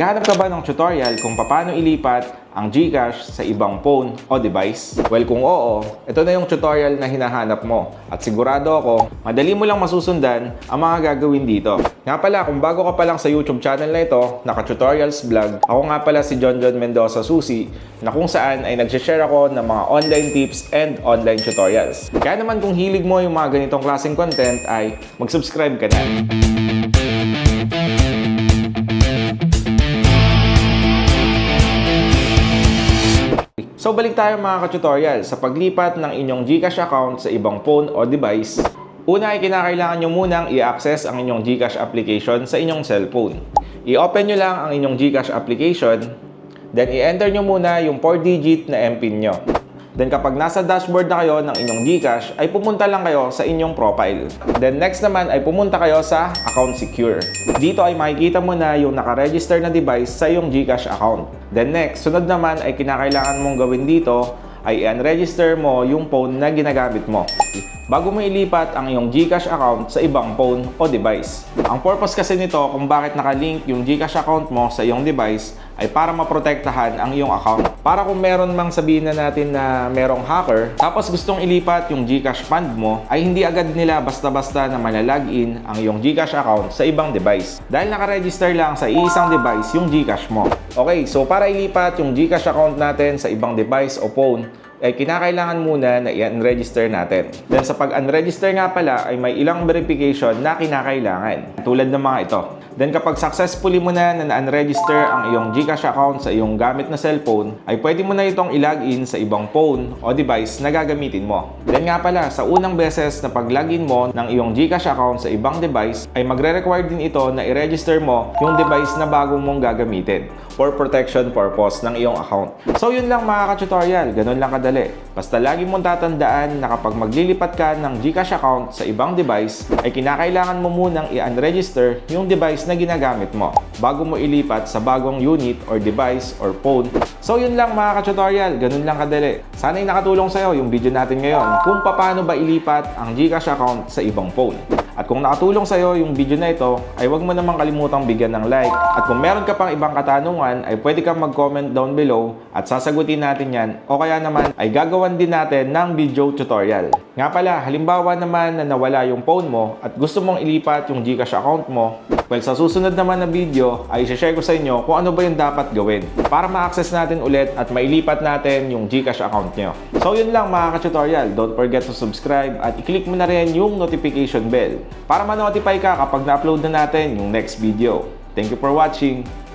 Naghahanap ka ba ng tutorial kung paano ilipat ang GCash sa ibang phone o device? Well, kung oo, ito na yung tutorial na hinahanap mo. At sigurado ako, madali mo lang masusundan ang mga gagawin dito. Nga pala, kung bago ka pa lang sa YouTube channel na ito, naka-tutorials vlog, ako nga pala si John John Mendoza Susi, na kung saan ay nag-share ako ng mga online tips and online tutorials. Kaya naman kung hilig mo yung mga ganitong klaseng content ay mag-subscribe ka na. So balik tayo mga ka-tutorial sa paglipat ng inyong GCash account sa ibang phone o device. Una ay kinakailangan nyo munang i-access ang inyong GCash application sa inyong cellphone. I-open nyo lang ang inyong GCash application, then i-enter nyo muna yung 4-digit na MPIN nyo. Then kapag nasa dashboard na kayo ng inyong GCash, ay pumunta lang kayo sa inyong profile. Then next naman ay pumunta kayo sa Account Secure. Dito ay makikita mo na yung nakaregister na device sa iyong GCash account. Then next, sunod naman ay kinakailangan mong gawin dito ay i-unregister mo yung phone na ginagamit mo bago mo ilipat ang iyong GCash account sa ibang phone o device. Ang purpose kasi nito kung bakit nakalink yung GCash account mo sa iyong device ay para maprotektahan ang iyong account. Para kung meron mang sabihin na natin na merong hacker, tapos gustong ilipat yung GCash fund mo, ay hindi agad nila basta-basta na malalagin ang iyong GCash account sa ibang device. Dahil nakaregister lang sa iisang device yung GCash mo. Okay, so para ilipat yung GCash account natin sa ibang device o phone, ay kinakailangan muna na i-unregister natin. Then sa pag-unregister nga pala ay may ilang verification na kinakailangan. Tulad ng mga ito. Then kapag successfully mo na na unregister ang iyong GCash account sa iyong gamit na cellphone, ay pwede mo na itong i-login sa ibang phone o device na gagamitin mo. Then nga pala, sa unang beses na pag-login mo ng iyong GCash account sa ibang device, ay magre-require din ito na i-register mo yung device na bago mong gagamitin for protection purpose ng iyong account. So yun lang mga ka-tutorial, ganun lang kadali. Basta lagi mong tatandaan na kapag maglilipat ka ng GCash account sa ibang device, ay kinakailangan mo munang i-unregister yung device na ginagamit mo bago mo ilipat sa bagong unit or device or phone. So yun lang mga ka-tutorial, ganun lang kadali. Sana'y nakatulong sa'yo yung video natin ngayon kung paano ba ilipat ang GCash account sa ibang phone. At kung nakatulong sa'yo yung video na ito, ay huwag mo namang kalimutang bigyan ng like. At kung meron ka pang ibang katanungan, ay pwede kang mag-comment down below at sasagutin natin yan. O kaya naman ay gagawan din natin ng video tutorial. Nga pala, halimbawa naman na nawala yung phone mo at gusto mong ilipat yung Gcash account mo, well sa susunod naman na video ay share ko sa inyo kung ano ba yung dapat gawin para ma-access natin ulit at mailipat natin yung Gcash account nyo. So yun lang mga ka-tutorial. Don't forget to subscribe at i-click mo na rin yung notification bell para ma-notify ka kapag na-upload na natin yung next video. Thank you for watching!